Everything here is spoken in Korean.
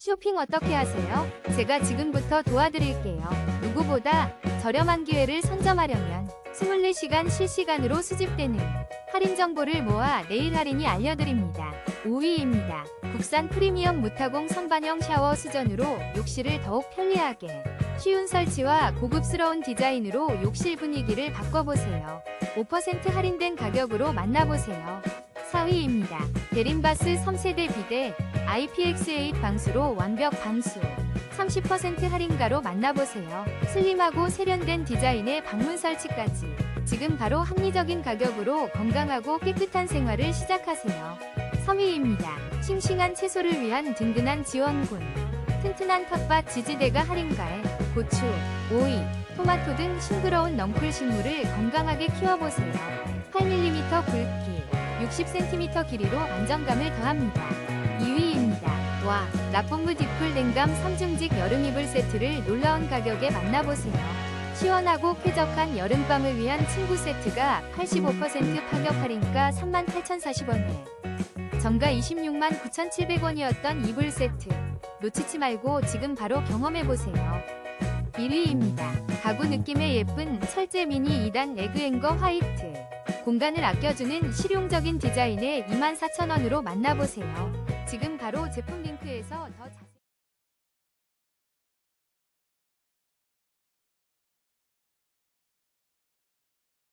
쇼핑 어떻게 하세요? 제가 지금부터 도와드릴게요. 누구보다 저렴한 기회를 선점하려면 24시간 실시간으로 수집되는 할인 정보를 모아 내일 할인이 알려드립니다. 5위입니다. 국산 프리미엄 무타공 선반형 샤워 수전으로 욕실을 더욱 편리하게 쉬운 설치와 고급스러운 디자인으로 욕실 분위기를 바꿔보세요. 5% 할인된 가격으로 만나보세요. 4위입니다. 데린바스 3세대 비대 IPX8 방수로 완벽 방수 30% 할인가로 만나보세요. 슬림하고 세련된 디자인의 방문 설치까지 지금 바로 합리적인 가격으로 건강하고 깨끗한 생활을 시작하세요. 3위입니다. 싱싱한 채소를 위한 든든한 지원군 튼튼한 텃밭 지지대가 할인가에 고추, 오이, 토마토 등 싱그러운 넝쿨 식물을 건강하게 키워보세요. 8mm 굵기, 60cm 길이로 안정감을 더합니다. 2위입니다. 와, 라뽕무 디풀 냉감 3중직 여름 이불 세트를 놀라운 가격에 만나보세요. 시원하고 쾌적한 여름밤을 위한 침구 세트가 85% 파격 할인가 38,040원에 정가 26만 9,700원이었던 이불 세트 놓치지 말고 지금 바로 경험해보세요. 1위입니다. 가구 느낌의 예쁜 철제 미니 2단 레그앵거 화이트 공간을 아껴주는 실용적인 디자인의 24,000원으로 만나보세요. 지금 바로 제품 링크에서 더 자세히